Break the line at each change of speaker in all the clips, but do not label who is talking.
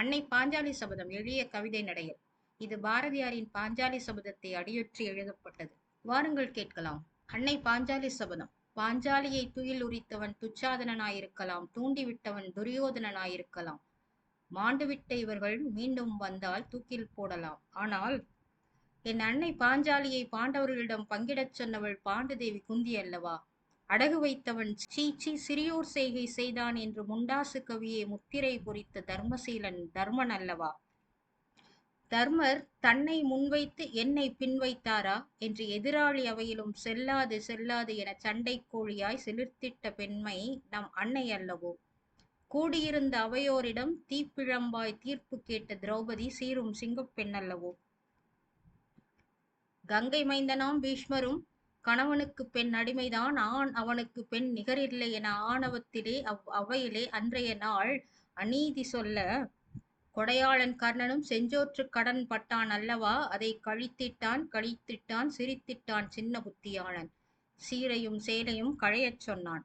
அன்னை பாஞ்சாலி சபதம் எளிய கவிதை நடையில். இது பாரதியாரின் பாஞ்சாலி சபதத்தை அடியொற்றி எழுதப்பட்டது. வாருங்கள் கேட்கலாம். அன்னை பாஞ்சாலி சபதம். பாஞ்சாலியை துயில் உரித்தவன் துச்சாதனனாயிருக்கலாம். தூண்டிவிட்டவன் துரியோதனனாயிருக்கலாம். மாண்டுவிட்ட இவர்கள் மீண்டும் வந்தால் தூக்கில் போடலாம். ஆனால் என் அன்னை பாஞ்சாலியை பாண்டவர்களிடம் பங்கிடச் சொன்னவள் பாண்டுதேவி குந்தி அல்லவா? அடகு வைத்தவன் சீச்சி சிறியோர் செய்கை செய்தான் என்று முண்டாசு கவியை முத்திரை பொறித்த தர்மசீலன் தர்மன் அல்லவா தர்மர் தன்னை முன்வைத்து என்னை பின்வைத்தாரா? என்று எதிராளி அவையிலும் செல்லாது செல்லாது என சண்டை கோழியாய் சிலிர்த்திட்ட பெண்மை நம் அன்னை அல்லவோ? கூடியிருந்த அவையோரிடம் தீப்பிழம்பாய் தீர்ப்பு கேட்ட திரௌபதி சீரும் சிங்கப்பெண் அல்லவோ கங்கை மைந்தனாம் பீஷ்மரும் கணவனுக்கு பெண் அடிமைதான் ஆண் அவனுக்கு பெண் நிகரில்லை என ஆணவத்திலே அவ் அவையிலே அன்றைய நாள் அநீதி சொல்ல கொடையாளன் கர்ணனும் செஞ்சோற்று கடன் பட்டான் அல்லவா? அதை கழித்திட்டான் கழித்திட்டான் சிரித்திட்டான் சின்ன புத்தியாளன். சீரையும் சேலையும் கழையச் சொன்னான்.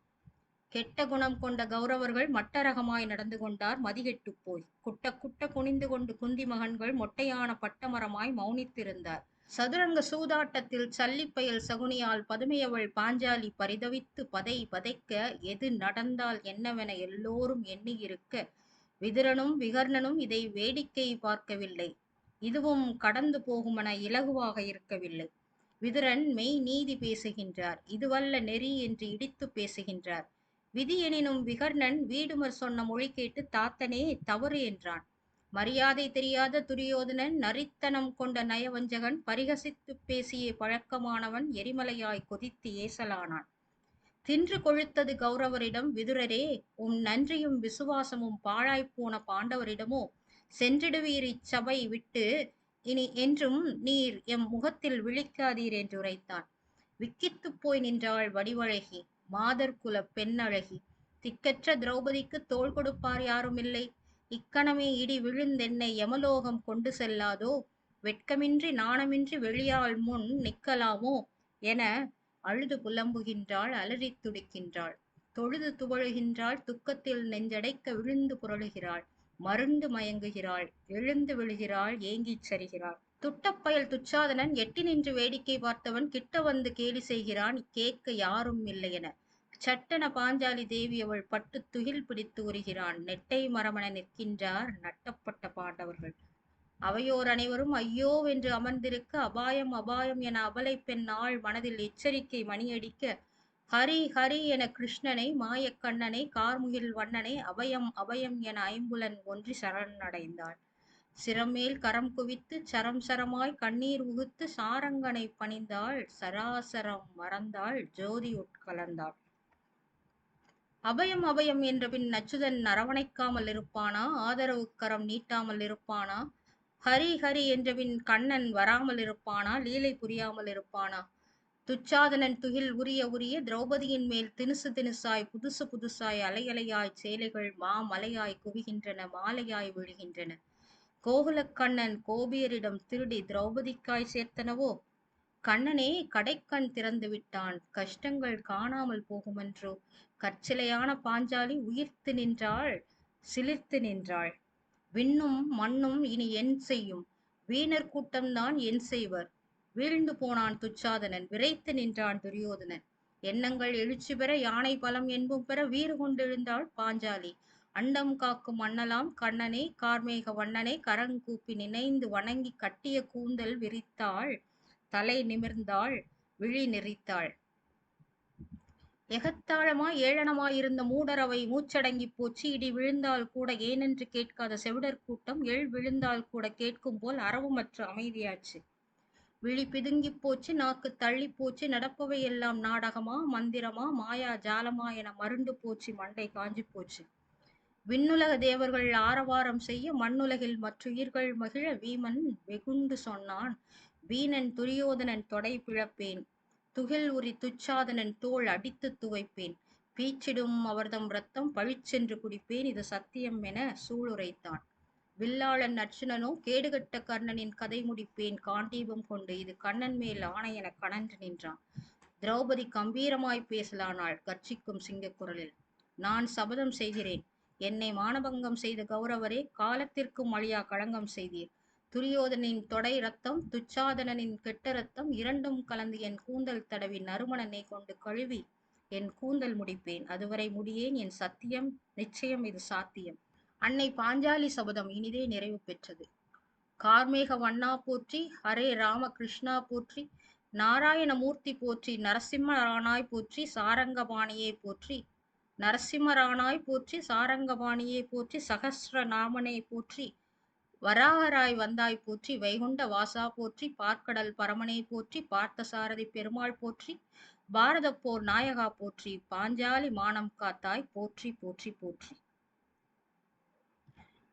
கெட்ட குணம் கொண்ட கௌரவர்கள் மட்டரகமாய் நடந்து கொண்டார் மதிகெட்டுப் போய். குட்ட குட்ட குனிந்து கொண்டு குந்தி மகன்கள் மொட்டையான பட்டமரமாய் மௌனித்திருந்தார். சதுரங்க சூதாட்டத்தில் சல்லிப்பயல் சகுனியால் பதுமையவள் பாஞ்சாலி பரிதவித்து பதை பதைக்க எது நடந்தால் என்னவென எல்லோரும் எண்ணியிருக்க விதுரனும் விகர்ணனும் இதை வேடிக்கை பார்க்கவில்லை. இதுவும் கடந்து போகுமென இலகுவாக இருக்கவில்லை. விதுரன் மெய் நீதி பேசுகின்றார். இதுவல்ல நெறி என்று இடித்து பேசுகின்றார். விதி எனினும் விகர்ணன் வீடுமர் சொன்ன மொழி கேட்டு தாத்தனே தவறு என்றான். மரியாதை தெரியாத துரியோதனன் நரித்தனம் கொண்ட நயவஞ்சகன் பரிகசித்து பேசிய பழக்கமானவன் எரிமலையாய் கொதித்து ஏசலானான். தின்று கொழுத்தது கௌரவரிடம் விதுரரே உம் நன்றியும் விசுவாசமும் பாழாய்ப்போன பாண்டவரிடமோ? சென்றிடுவீர் இச்சபை விட்டு இனி என்றும் நீர் எம் முகத்தில் விழிக்காதீர் என்று உரைத்தான். விக்கித்துப் போய் நின்றாள் வடிவழகி மாதர்குல பெண்ணழகி திக்கற்ற திரௌபதிக்கு தோள் கொடுப்பார் யாரும் இல்லை இக்கணமே இடி விழுந்தென்னை யமலோகம் கொண்டு செல்லாதோ? வெட்கமின்றி நாணமின்றி வெளியாள் முன் நிற்கலாமோ? என அழுது புலம்புகின்றாள் அலறித் துடிக்கின்றாள். தொழுது துவழுகின்றாள் துக்கத்தில் நெஞ்சடைக்க விழுந்து புரளுகிறாள். மருண்டு மயங்குகிறாள் எழுந்து விழுகிறாள் ஏங்கிச் சரிகிறாள். துட்டப்பயல் துச்சாதனன் எட்டி நின்று வேடிக்கை பார்த்தவன் கிட்ட வந்து கேலி செய்கிறான் கேட்க யாரும் இல்லை என. சட்டன பாஞ்சாலி தேவி அவள் பட்டு துகில் பிடித்து உருகிறான். நெட்டை மரமன நிற்கின்றார் நட்டப்பட்ட பாண்டவர்கள். அவையோர் அனைவரும் ஐயோ என்று அமர்ந்திருக்க அபாயம் அபாயம் என அபலை பெண் ஆள் மனதில் எச்சரிக்கை மணியடிக்க ஹரி ஹரி என கிருஷ்ணனை மாயக்கண்ணனை கார்முகில் வண்ணனை அபயம் அபயம் என ஐம்புலன் ஒன்றி சரணடைந்தாள். சிரமேல் கரம் குவித்து சரம் சரமாய் கண்ணீர் உகுத்து சாரங்கனை பணிந்தாள் சராசரம் மறந்தாள் ஜோதி உட்கலந்தாள். அபயம் அபயம் என்ற பின் நச்சுதன் அரவணைக்காமல் இருப்பானா? ஆதரவு கரம் நீட்டாமல் இருப்பானா? ஹரி ஹரி என்ற பின் கண்ணன் வராமல் இருப்பானா? லீலை புரியாமல் இருப்பானா? துச்சாதனன் துகில் உரிய உரிய திரௌபதியின் மேல் தினுசு தினுசாய் புதுசு புதுசாய் அலையலையாய் சேலைகள் மாமலையாய் குவிகின்றன மாலையாய் விழுகின்றன. கோகுலக்கண்ணன் கோபியரிடம் திருடி திரௌபதிக்காய் சேர்த்தனவோ? கண்ணனே கடைக்கண் திறந்து விட்டான். கஷ்டங்கள் காணாமல் போகுமென்றோ? கற்சிலையான பாஞ்சாலி உயிர்த்து நின்றாள் சிலிர்த்து நின்றாள். விண்ணும் மண்ணும் இனி என் செய்யும். வீணர் கூட்டம்தான் என் செய்வர். வீழ்ந்து போனான் துச்சாதனன் விரைத்து நின்றான் துரியோதனன். எண்ணங்கள் எழுச்சி பெற யானை பலம் என்பும் பெற வீறு கொண்டெழுந்தாள் பாஞ்சாலி. அண்டம் காக்கும் அண்ணலாம் கண்ணனே கார்மேக வண்ணனே கரங்கூப்பி நினைந்து வணங்கி கட்டிய கூந்தல் விரித்தாள். தலை நிமிர்ந்தாள் விழி நெறித்தாள். எகத்தாழமாய் ஏளனமாயிருந்த மூடரவை மூச்சடங்கி போச்சு இடி விழுந்தால் கூட ஏனென்று கேட்காத செவிடர் கூட்டம் எள் விழுந்தால் கூட கேட்கும் போல் அறவுமற்ற அமைதியாச்சு. விழி பிதுங்கி போச்சு நாக்கு தள்ளி போச்சு நடப்பவை எல்லாம் நாடகமா மந்திரமா மாயா ஜாலமா என மருண்டு போச்சு மண்டை காஞ்சி போச்சு. விண்ணுலக தேவர்கள் ஆரவாரம் செய்ய மண்ணுலகில் மற்றுயிர்கள் மகிழ வீமன் வெகுண்டு சொன்னான். வீணன் துரியோதனன் தொடை பிழப்பேன். துகில் உரி துச்சாதனன் தோள் அடித்து துவைப்பேன். பீச்சிடும் அவர்தம் ரத்தம் பழிச்சென்று குடிப்பேன். இது சத்தியம் என சூளுரைத்தான். வில்லாளன் அர்ச்சுனனோ கேடுகட்ட கர்ணனின் கதை முடிப்பேன். காண்டீபம் கொண்டு இது கண்ணன் மேல் ஆணை என கணன்று நின்றான். திரௌபதி கம்பீரமாய் பேசலானாள் கர்ச்சிக்கும் சிங்கக்குரலில். நான் சபதம் செய்கிறேன். என்னை மானபங்கம் செய்த கௌரவரே காலத்திற்கும் அழியா களங்கம் செய்தீர். துரியோதனின் தொடை ரத்தம் துச்சாதனனின் கெட்ட ரத்தம் இரண்டும் கலந்து என் கூந்தல் தடவி நறுமணனை கொண்டு கழுவி என் கூந்தல் முடிப்பேன். அதுவரை முடியேன் என் சத்தியம் நிச்சயம் இது சாத்தியம். அன்னை பாஞ்சாலி சபதம் இனிதே நிறைவு பெற்றது. கார்மேக வண்ணா போற்றி ஹரே ராம கிருஷ்ணா போற்றி நாராயணமூர்த்தி போற்றி நரசிம்மரானாய் போற்றி சாரங்கபாணியை போற்றி நரசிம்மரானாய் போற்றி சாரங்கபாணியை போற்றி சகஸ்ர நாமனை போற்றி வராகராய் வந்தாய் போற்றி வைகுண்ட வாசா போற்றி பார்க்கடல் பரமனை போற்றி பார்த்தசாரதி பெருமாள் போற்றி பாரத போர் நாயகா போற்றி பாஞ்சாலி மானம் காத்தாய் போற்றி போற்றி போற்றி.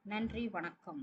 நன்றி வணக்கம்.